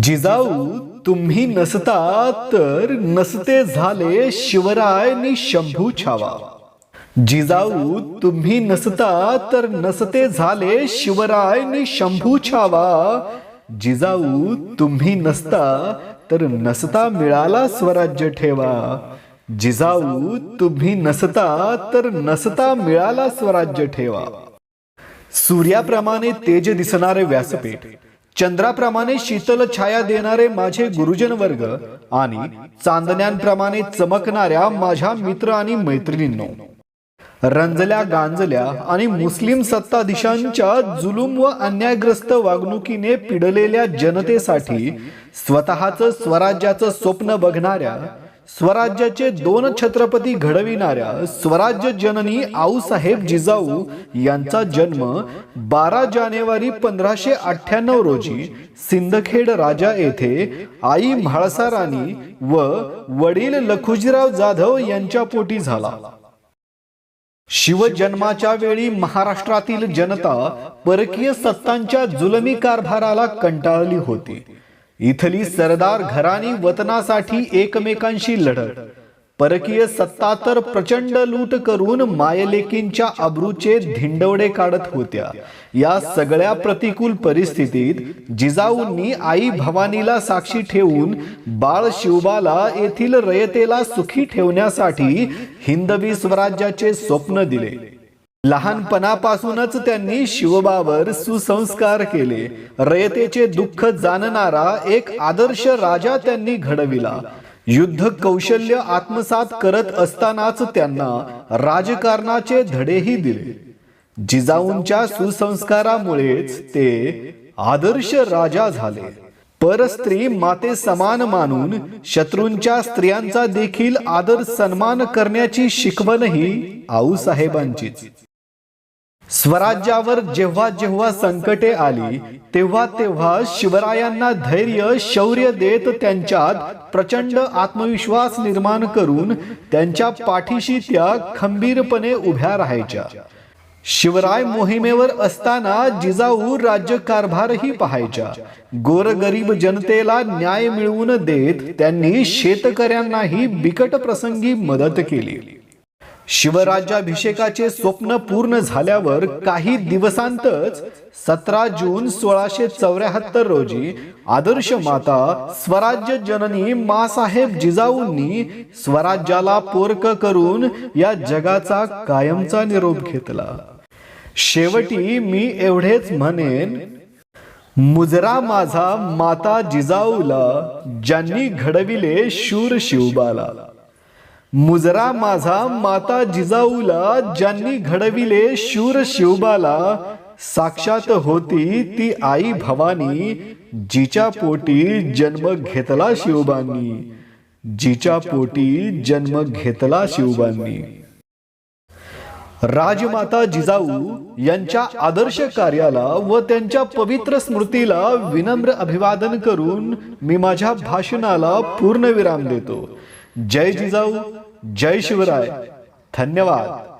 जिजाऊ तुम्ही नसता तर नसते झाले शिवराय नि शंभू छावा. जिजाऊ तुम्ही नसता तर नसते झाले शिवराय नि शंभू छावा. जिजाऊ तुम्ही नसता तर नसता मिळाला स्वराज्य ठेवा. जिजाऊ तुम्ही नसता तर नसता मिळाला स्वराज्य ठेवा. सूर्याप्रमाणे तेज दिसणारे व्यासपीठ. चंद्राप्रमाणे शीतल छाया देणारे माझे गुरुजन वर्ग आणि चांदण्यांप्रमाणे चमकणाऱ्या माझ्या मित्र आणि मैत्रिणींनो रंजल्या गांजल्या आणि मुस्लिम सत्ताधीशांच्या जुलूम व अन्यायग्रस्त वागणुकीने पिडलेल्या जनतेसाठी स्वतःच स्वराज्याचं स्वप्न बघणाऱ्या स्वराज्याचे दोन छत्रपती घडविणाऱ्या स्वराज्य जननी आऊसाहेब जिजाऊ यांचा जन्म बारा जानेवारी पंधराशे अठ्ठ्याण्णव रोजी सिंदखेड राजा येथे आई म्हाळसा राणी व वडील लखुजीराव जाधव यांच्या पोटी झाला. शिवजन्माच्या वेळी महाराष्ट्रातील जनता परकीय सत्तांच्या जुलमी कारभाराला कंटाळली होती. इथली सरदार घराणी वतनासाठी एकमेकांशी लढत. परकीय सत्ता तर प्रचंड लूट करून मायलेकींच्या अब्रूचे धिंडवडे काढत होत्या. या सगळ्या प्रतिकूल परिस्थितीत जिजाऊंनी आई भवानीला साक्षी ठेवून बाळ शिवबाला येथील रयतेला सुखी ठेवण्यासाठी हिंदवी स्वराज्याचे स्वप्न दिले. लहानपणापासूनच त्यांनी शिवबावर सुसंस्कार केले. रयतेचे दुःख जाणणारा एक आदर्श राजा त्यांनी घडविला. युद्ध कौशल्य आत्मसात करत असतानाच त्यांना राजकारणाचे धडेही दिले. जिजाऊंच्या सुसंस्कारामुळेच ते आदर्श राजा झाले. परस्त्री माते समान मानून शत्रूंच्या स्त्रियांचा देखील आदर सन्मान करण्याची शिकवणही आऊसाहेबांचीच. स्वराज्यावर जेव्हा जेव्हा संकटे आली तेव्हा तेव्हा शिवरायांना धैर्य शौर्य देत त्यांच्यात प्रचंड आत्मविश्वास निर्माण करून त्यांच्या पाठीशी त्या खंबीरपणे उभ्या राहायच्या. शिवराय मोहिमेवर असताना जिजाऊ राज्यकारभारही पाहायच्या. गोरगरीब जनतेला न्याय मिळवून देत त्यांनी शेतकऱ्यांनाही बिकट प्रसंगी मदत केली. शिवराज्याभिषेकाचे स्वप्न पूर्ण झाल्यावर काही दिवसांतच सतरा जून सोळाशे चौऱ्याहत्तर रोजी आदर्श माता स्वराज्य जननी मासाहेब जिजाऊंनी स्वराज्याला पोरक करून या जगाचा कायमचा निरोप घेतला. शेवटी मी एवढेच म्हणेन मुजरा माझा माता जिजाऊला ज्यांनी घडविले शूर शिवबाला. मुजरा माझा माता जिजाऊला ज्यांनी घडविले शूर शिवबाला साक्षात होती ती आई भवानी जिच्या पोटी जन्म घेतला शिवबांनी. जिच्या पोटी जन्म घेतला शिवबांनी. राजमाता जिजाऊ यांच्या आदर्श कार्याला व त्यांच्या पवित्र स्मृतीला विनम्र अभिवादन करून मी माझ्या भाषणाला पूर्ण विराम देतो. जय जिजाऊ. जय शिवराय. धन्यवाद.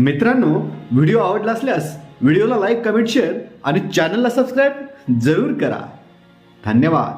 मित्रांनो व्हिडिओ आवडला असल्यास व्हिडिओला लाईक कमेंट शेअर आणि चॅनलला सबस्क्राईब जरूर करा. धन्यवाद.